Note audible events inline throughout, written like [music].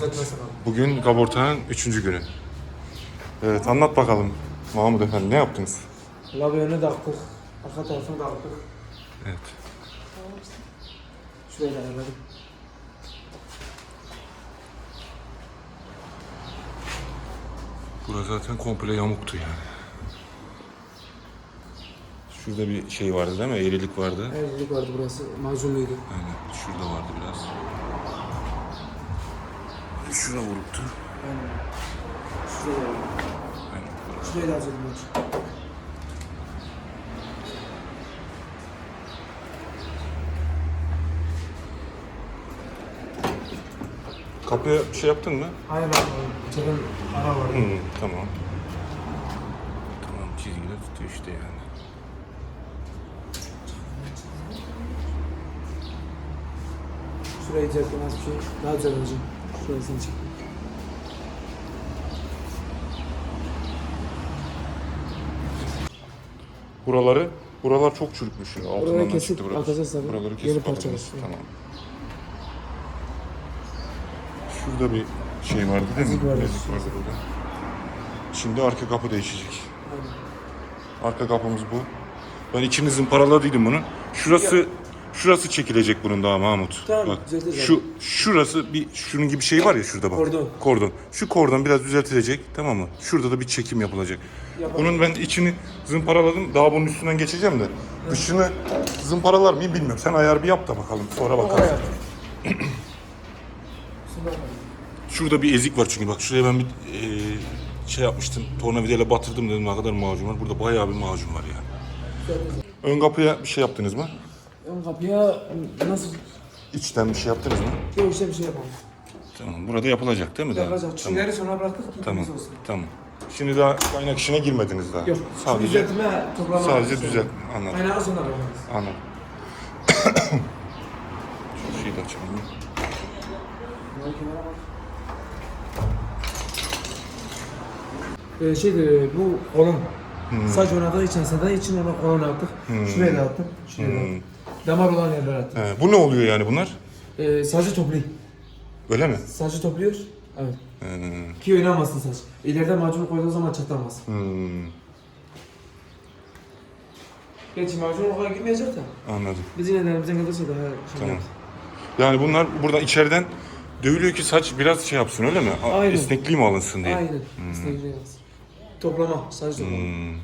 Düzeltmezsen abi. Bugün kabortanın üçüncü günü. Evet anlat bakalım Mahmut Efendi ne yaptınız? Labi önüne taktık. Arka tarafını taktık. Evet. Şurayı da. Burası zaten komple yamuktu yani. Şurada bir şey vardı değil mi? Eğrilik vardı. Evlilik vardı burası. Macunluydu. Aynen. Şurada vardı biraz. Şura vuruktu. Aynen. Da ayarladım. Aynen. Şurayı da hazırladım. Kapıya bir şey yaptın mı? Aynen abi. İçeriden ara vardı. Hı, tamam. Tamam çizgiler tutuyor işte yani. Şurayı düzeltmez bir şey. Daha güzel olacak. Şurasını çek. Buraları, buralar çok çürükmüş ya. Altından Buraları kesip çıktı burası. atacağız tabii. Buraları Yeni kesip parça atacağız. olsun. Tamam. Şurada bir şey vardı değil mi? Ezik vardı. Ezik vardı burada. Şimdi arka kapı değişecek. Aynen. Arka kapımız bu. Ben içini zımparaladıydım bunu. Şurası şurası çekilecek bunun daha Mahmut. Tamam, Bak düzelteceğim. şu şurası bir şunun gibi şey var ya şurada bak. Kordon. Kordon. Şu kordon biraz düzeltilecek tamam mı? Şurada da bir çekim yapılacak. Yapalım. Bunun ben içini zımparaladım. Daha bunun üstünden geçeceğim de. Dışını zımparalar mıyım bilmiyorum. Sen ayar bir yap da bakalım. Sonra yaptık. [clears throat] Şurada bir ezik var çünkü bak şuraya ben bir e, şey yapmıştım. Tornavidayla batırdım dedim ne kadar macun var. Burada bayağı bir macun var yani. Ön kapıya bir şey yaptınız mı? Ön kapıya nasıl? İçten bir şey yaptınız mı? Yok işte bir şey yapalım. Tamam. Burada yapılacak değil mi? daha? Yapacak. Tamam. Sonra bıraktık ki Tamam. temiz olsun. Tamam. Şimdi daha kaynak işine girmediniz daha. Yok. Sadece düzeltme, toplama. sadece düzelt. Anladım. Aynen sonra bakarız. Anladım. [coughs] Şu şeyi de açalım. Ee, şeydi bu kolon. Saç oynadığı için saday için ona kolon attık. Şuraya da attım. Şuraya da attım. Damar olan yerlere attım. He, bu ne oluyor yani bunlar? Ee, saçı toplayayım. Öyle mi? Saçı topluyor. Evet. He, Ki oynamasın saç. İleride macunu koyduğu zaman çatlamaz. hmm, Gerçi macun o kadar girmeyecek de. anladım. Biz yine de elimizden gelirse daha şey Tamam. yaptık. Yani bunlar buradan içeriden dövülüyor ki saç biraz şey yapsın öyle mi? A- Aynen. Esnekliği mi alınsın diye? Aynen. Yaz. Toplama. Saç toplama. Hmm.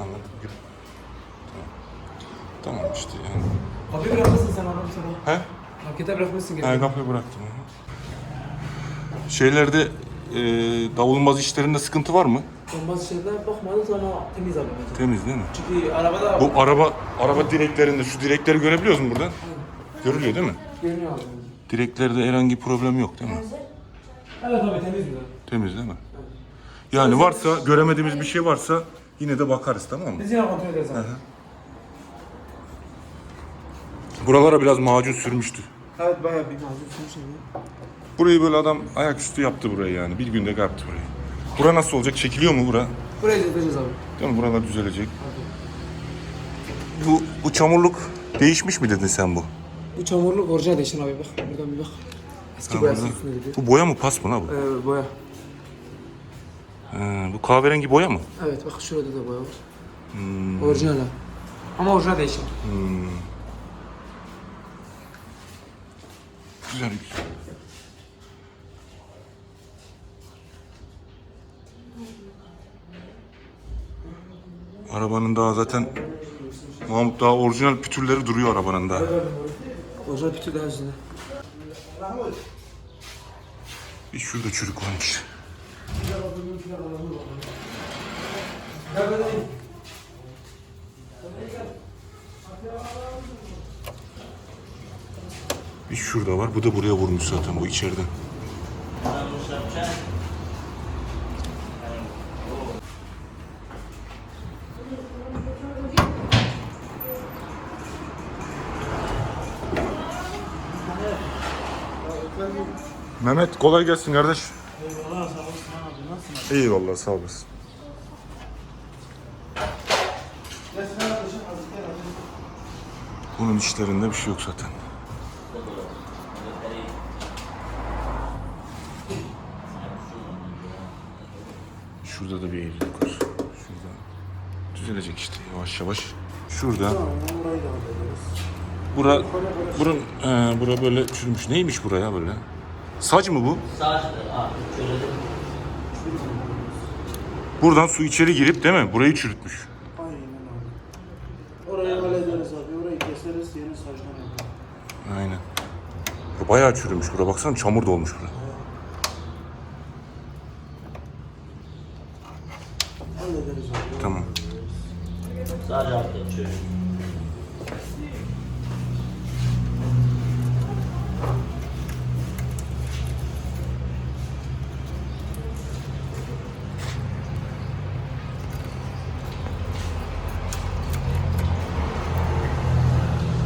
Anladım. Tamam işte yani. Kapıyı bırakmışsın sen adam sana. He? Markete bırakmışsın gene. kapıyı bıraktım. Şeylerde e, davulmaz işlerinde sıkıntı var mı? Bazı şeyler bakmadık ama temiz abi bence. Temiz değil mi? Çünkü arabada Bu araba araba direklerinde şu direkleri görebiliyoruz mu buradan? Görülüyor değil mi? görünüyor abi. Direklerde herhangi bir problem yok değil mi? Evet abi temiz bir Temiz değil mi? Yani varsa göremediğimiz bir şey varsa yine de bakarız tamam mı? Biz yine kontrol ederiz abi. Buralara biraz macun sürmüştü. Evet bayağı bir macun sürmüş abi. Burayı böyle adam ayaküstü yaptı burayı yani. Bir günde yaptı burayı. Bura nasıl olacak? Çekiliyor mu bura? Buraya düzelteceğiz abi. Değil mi? Buralar düzelecek. Bu, bu çamurluk değişmiş mi dedin sen bu? Bu çamurluk orijinal değişen abi bak. Buradan bir bak. Eski boyası üstünde gidiyor. Bu boya mı pas mı la bu? Ee, boya. Ha, bu kahverengi boya mı? Evet bak şurada da boya var. Orijinal ha. Ama orijinal değişen. Güzel güzel. Arabanın daha zaten Mahmut daha orijinal pütürleri duruyor arabanın daha. Orijinal pütü daha üstünde. Bir şurada çürük varmış. Bir şurada var. Bu da buraya vurmuş zaten bu içeriden. Mehmet kolay gelsin kardeş. Eyvallah sağ olasın abi nasılsın? Eyvallah sağ olasın. Bunun işlerinde bir şey yok zaten. Şurada da bir eğrilik var. Şurada. Düzelecek işte yavaş yavaş. Şurada. Bura, burun, he, bura böyle çürümüş. Neymiş buraya böyle? Saç mı bu? Saçlı abi de Buradan su içeri girip değil mi? Burayı çürütmüş. Aynen abi. Orayı hallederiz abi. Orayı keseriz yeni yaparız. Aynen. Bu bayağı çürümüş bura. Baksana çamur dolmuş bura. Hallederiz abi. Tamam. sadece altta şöyle.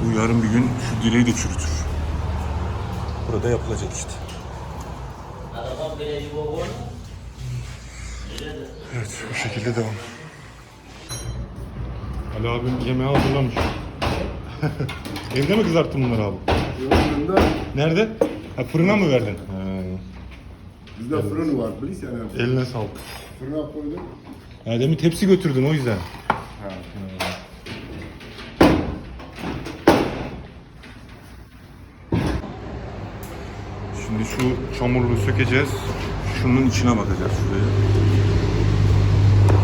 Bu yarın bir gün şu direği de çürütür. Burada yapılacak işte. Evet bu şekilde devam. Ali abim yemeği hazırlamış. [laughs] Evde mi kızarttın bunları abi? Yanında Nerede? Ha, fırına mı verdin? bizde fırın var bilirsin yani. Eline sağlık. Fırına koydum. Ha, demin tepsi götürdün o yüzden. Şimdi şu çamurluğu sökeceğiz. Şunun içine bakacağız şuraya.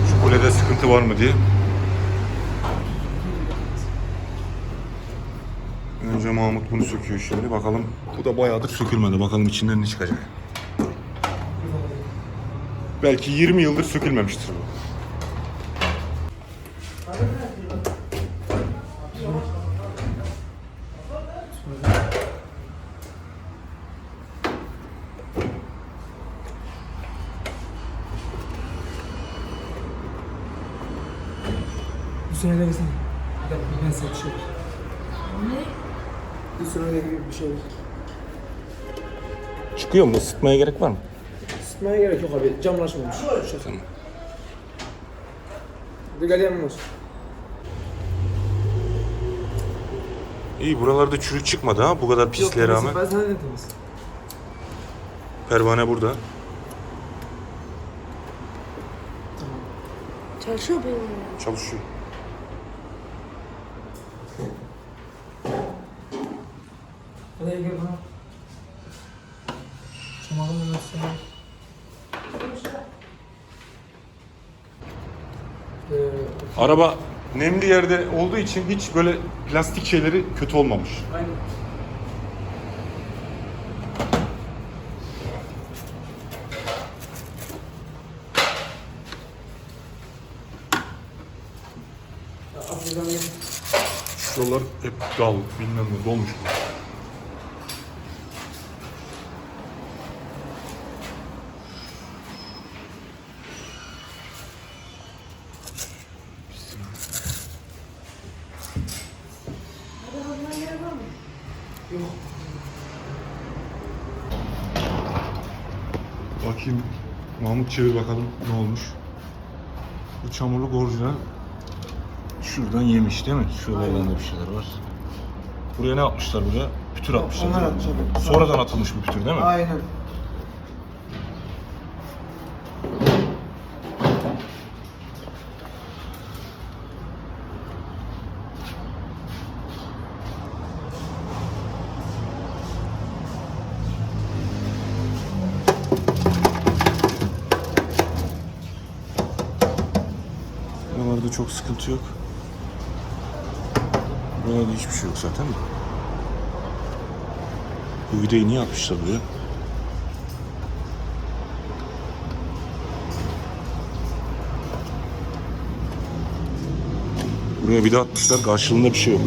Şu kulede sıkıntı var mı diye. Önce Mahmut bunu söküyor şimdi. Bakalım bu da bayağıdır sökülmedi. Bakalım içinden ne çıkacak. Belki 20 yıldır sökülmemiştir bu. Sene de ben ver. Ne? Sene de gibi bir şey. Çıkıyor mu? Isıtmaya gerek var mı? Isıtmaya gerek yok abi. Camlaşmamış. Tamam. Bir galyan var. İyi buralarda çürük çıkmadı ha bu kadar pisliğe Yok, rağmen. Ben sana dedim temiz. Pervane burada. Çalışıyor benim. Çalışıyor. Hadi gel bana. Çamakın da nasıl? Ee, Araba nemli yerde olduğu için hiç böyle plastik şeyleri kötü olmamış. aynen. Şuralar hep dal bilmem ne dolmuş bu. Bakayım Mahmut çevir bakalım ne olmuş. Bu çamurluk orijinal. Şuradan yemiş değil mi? Şuralardan da bir şeyler var. Buraya ne atmışlar buraya? Pütür atmışlar. onlar değil mi? atmış, evet. Sonradan atılmış bu pütür değil mi? Aynen. Buralarda çok sıkıntı yok. Buralarda hiçbir şey yok zaten. Bu vidayı niye atmışlar buraya? Buraya vida atmışlar karşılığında bir şey yok.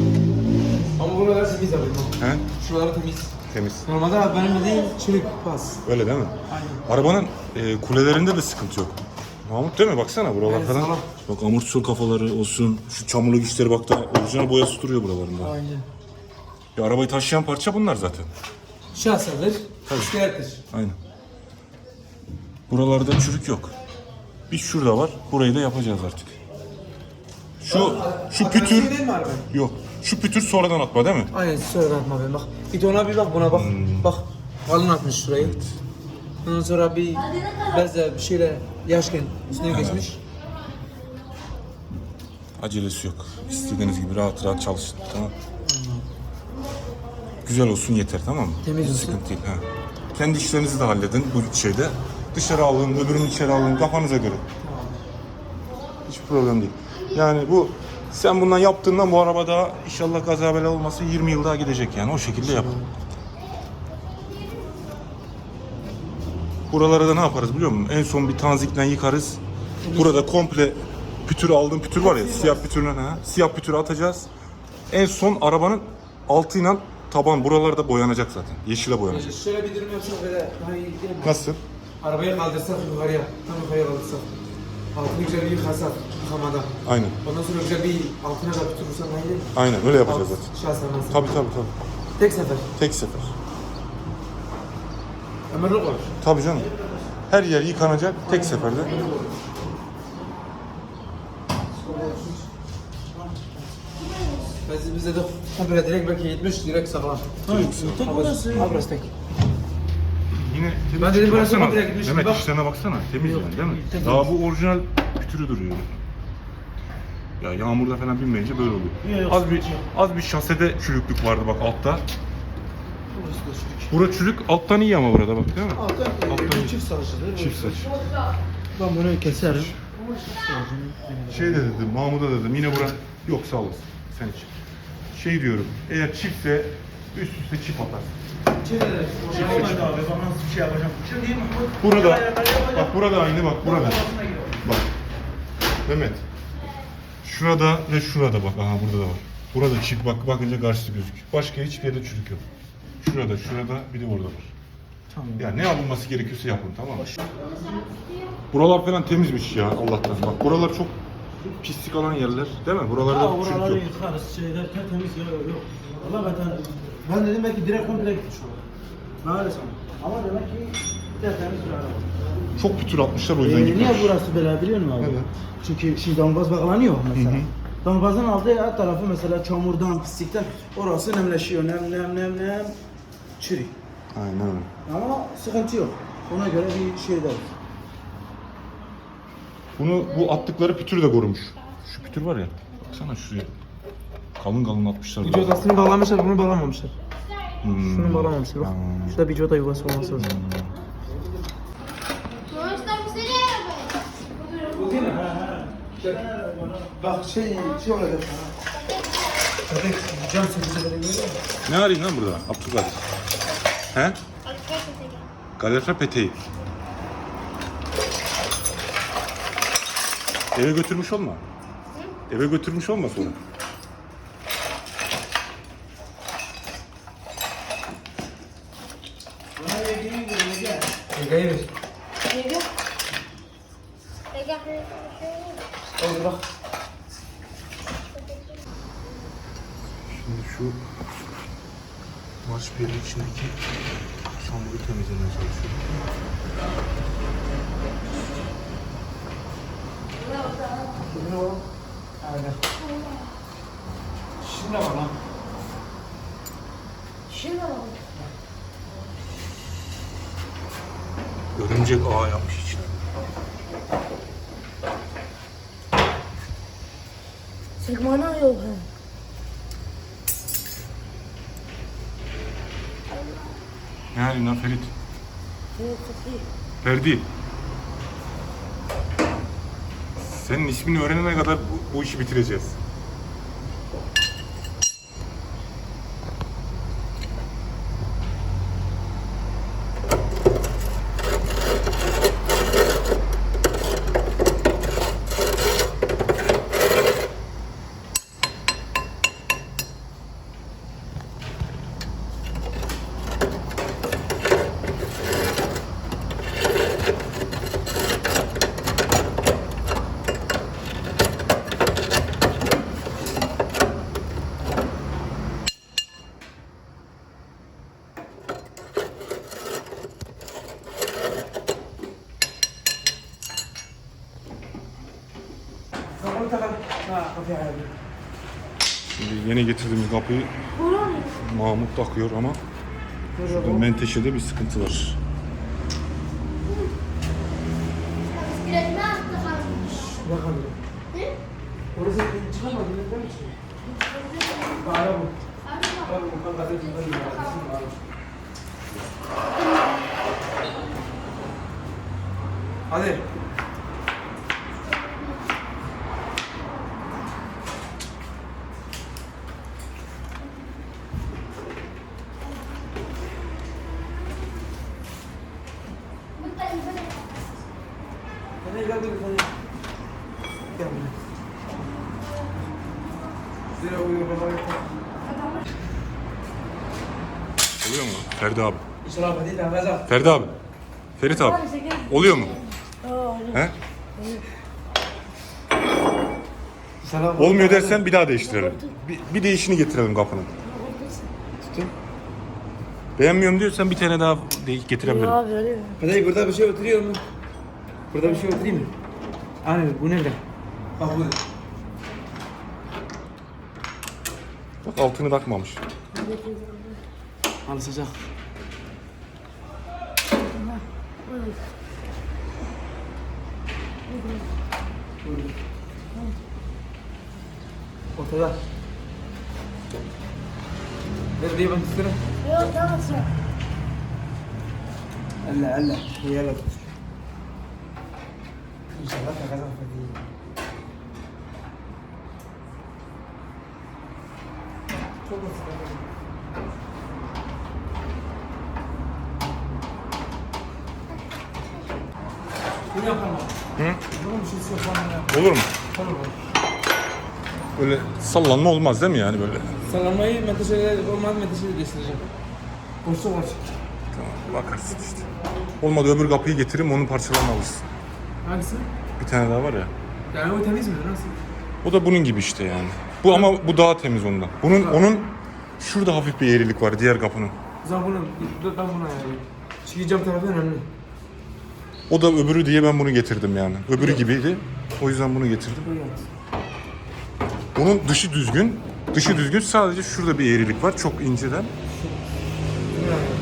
Ama buralar temiz abi. He? Şuralar temiz. Temiz. Normalde abi benim dediğim çürük pas. Öyle değil mi? Aynen. Arabanın e, kulelerinde de sıkıntı yok. Mahmut değil mi? Baksana buralar Evet, falan. sağlam. Bak amortisör kafaları olsun. Şu çamurluk işleri bak da orijinal boyası duruyor buralarında. Aynen. Ya arabayı taşıyan parça bunlar zaten. Şahsadır. İskelettir. Aynen. Buralarda çürük yok. Bir şurada var. Burayı da yapacağız artık. Şu şu pütür Değil mi abi? yok. Şu pütür sonradan atma değil mi? Aynen sonra atma ben bak. Bir de ona bir bak buna bak. Bak. Kalın atmış şurayı. Ondan sonra bir bezle bir şeyle yaşken üstüne geçmiş. Acelesi yok. İstediğiniz gibi rahat rahat çalışın. Tamam. Güzel olsun yeter tamam mı? Temiz Hiç olsun. Sıkıntı değil. Ha. Kendi işlerinizi de halledin bu şeyde. Dışarı alın, öbürünü içeri alın kafanıza göre. Hiç problem değil. Yani bu sen bundan yaptığından bu araba daha inşallah kaza bela olması 20 yıl daha gidecek yani o şekilde yap. Buralara da ne yaparız biliyor musun? En son bir tanzikle yıkarız. Burada komple pütür aldığım pütür var ya siyah pütürle ha. Siyah pütürü atacağız. En son arabanın altıyla taban buralarda boyanacak zaten. Yeşile boyanacak. Şöyle bir durum yapsak böyle daha iyi mi? Nasıl? Arabayı kaldırsak yukarıya, tam yukarıya kaldırsak. Altını güzel bir yıkasak yıkamadan. Aynen. Ondan sonra güzel bir altına da tuturursan daha iyi değil mi? Aynen öyle yapacağız zaten. Şahsen nasıl? Tabii tabii tabii. Tek sefer. Tek sefer. Ömürlük olur. Tabii canım. Her yer yıkanacak tek seferde. Biz bize de komple direkt belki 70 direkt sağlam. Tek burası. Ha burası tek. Yine temiz Ben dedim burası baksana. komple gitmiş. Mehmet Bak. işlerine baksana. Temiz yani değil mi? Temiz. Daha bu orijinal pütürü duruyor. Ya yağmurda falan binmeyince böyle oluyor. Az bir az bir şasede çürüklük vardı bak altta. Burası da çürük. Bura çürük, alttan iyi ama burada bak değil mi? Alttan Alttan çift saçlıdır. Çift saç. Ben bunu keserim. Şey de dedim, Mahmut'a dedim yine bura yok sağ olasın. Sen için. Şey diyorum, eğer çiftse üst üste çift atar. abi ben nasıl bir şey yapacağım? Şimdi Burada, bak burada aynı bak burada. Bak. Mehmet. Şurada ve şurada bak. Aha burada da var. Burada çift bak bakınca karşısı gözüküyor. Başka hiçbir yerde çürük yok. Şurada, şurada bir de orada var. Tamam. Ya ne yapılması gerekiyorsa yapın tamam mı? Buralar falan temizmiş ya Allah'tan. Bak buralar çok pislik alan yerler değil mi? Buralarda Ha çürük oraları yok. yıkarız şeyler tertemiz ya yok. Valla ben ben dedim belki direkt komple gitmiş olur. Ben öyle sandım. Ama demek ki tertemiz bir araba. Çok pütür atmışlar o yüzden Ee, niye burası böyle biliyor musun abi? Neden? Çünkü şimdi damgaz bağlanıyor mesela. Hı hı. Damgazın aldığı her tarafı mesela çamurdan, pislikten orası nemleşiyor. Nem nem nem nem çürük. Aynen öyle. Ama sıkıntı yok. Ona göre bir şey de var. Bunu bu attıkları pütür de korumuş. Şu pütür var ya. Baksana şuraya. Kalın kalın atmışlar. Video odasını bağlamışlar, bunu bağlamamışlar. Hmm. Şunu bağlamamışlar bak. Hmm. Şurada video oda yuvası olması lazım. En Değil mi? Bak şey şey olacak. Musun? Ne arayın lan burada? Abdülkadir. He? Galeta peteği. Eve götürmüş olma. Eve götürmüş olma sonra. Temizlemeye çalışıyorum. Aynen. Şimdi var lan. Şimdi bak. Örümcek ağ yapmış içine. Sigmana yok ha. Ne halin lan Ferit? Ferdi. Senin ismini öğrenene kadar bu, bu işi bitireceğiz. geldi. Şimdi yeni getirdiğimiz kapıyı Mahmut takıyor ama şurada menteşede bir sıkıntı var. Bakalım. Orası çıkamadı. Neden çıkıyor? Bağla bu. Bağla bu. Hadi. Ferdi abi. Ferit abi. Oluyor mu? He? Olmuyor dersen bir daha değiştirelim. Bir, bir değişini getirelim kapının. Beğenmiyorum diyorsan bir tane daha de- getirebilirim. Abi öyle mi? Burada bir şey oturuyor mu? Burada bir şey oturayım mı? Aynen bu nerede? Bak bu. Bak altını takmamış. Alışacak. Ortada. Ver diye ben tutuyorum. Yok tamam sen. Elle elle. İyi elle tut. İnşallah takacak hadi. Çok basit. Bunu yapalım. Hı? Bunun bir şeysi yapalım ya. Olur mu? Olur mu? Böyle sallanma olmaz değil mi yani böyle? Salamayı menteşeyle olmaz menteşeyle değiştireceğim. Boşluk var. Tamam bakarsın işte. Olmadı öbür kapıyı getireyim onun parçalarını alırsın. Hangisi? Bir tane daha var ya. Yani o temiz mi? Nasıl? O da bunun gibi işte yani. Bu ama bu daha temiz ondan. Bunun onun şurada hafif bir eğrilik var diğer kapının. O zaman bunu, ben ayarlayayım. Çünkü cam tarafı önemli. O da öbürü diye ben bunu getirdim yani. Öbürü gibiydi. O yüzden bunu getirdim. Böyle. Onun dışı düzgün. Dışı düzgün sadece şurada bir eğrilik var çok inceden. Bunu ayarlayayım.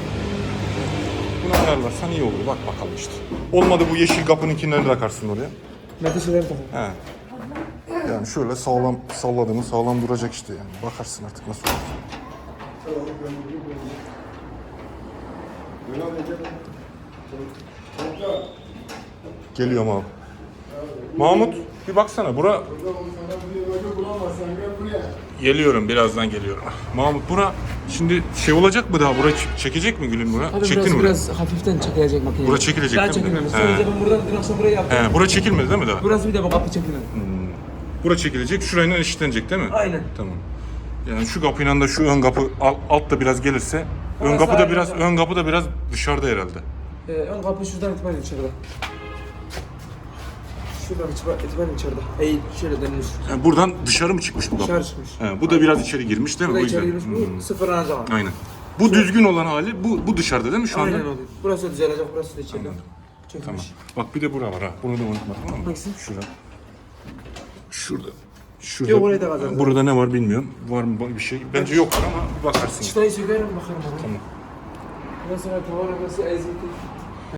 Bunu ayarlarsan iyi olur. Bak bakalım işte. Olmadı bu yeşil kapınınkileri takarsın oraya. Menteşeleri takın. He. Yani şöyle sağlam salladığını sağlam duracak işte yani. Bakarsın artık nasıl olur. Geliyorum abi. Mahmut bir baksana bura Geliyorum birazdan geliyorum. Mahmut bura şimdi şey olacak mı daha? Bura ç- çekecek mi gülüm bura? Tabii Çektin biraz, mi? biraz hafiften çekilecek makine. Bura çekilecek Daha değil mi? çekilmemiş. He. Ben buradan dün akşam burayı yaptım. He, bura çekilmedi değil mi daha? Burası bir de bu kapı çekilmedi. Bura çekilecek, şurayla eşitlenecek değil mi? Aynen. Tamam. Yani şu kapıyla da şu ön kapı al- altta biraz gelirse, ön Orası kapı da ayrı biraz ön kapı da biraz dışarıda herhalde. Ee, ön kapı şuradan itibaren içeride. Şuradan itibaren, itibaren içeride. Eğil, şöyle dönmüş. Yani buradan dışarı mı çıkmış bu kapı? Dışarı çıkmış. He, bu da biraz içeri girmiş değil mi? Burada Bu içeri yüzden. girmiş bu sıfırlanacak ama. Aynen. Bu düzgün olan hali bu bu dışarıda değil mi şu anda? Aynen oluyor. Burası düzelecek, burası da içeride. Çökmüş. Tamam. Bak bir de bura var ha. Bunu da unutma tamam mı? Hangisi? Şurada. Şurada. Şurada. Yok, da kazandım. Burada ne var bilmiyorum. Var mı bir şey? Bence yoktur ama bakarsın. Çıtayı sökerim bakarım. Tamam. Burası var, tavan burası ezildi.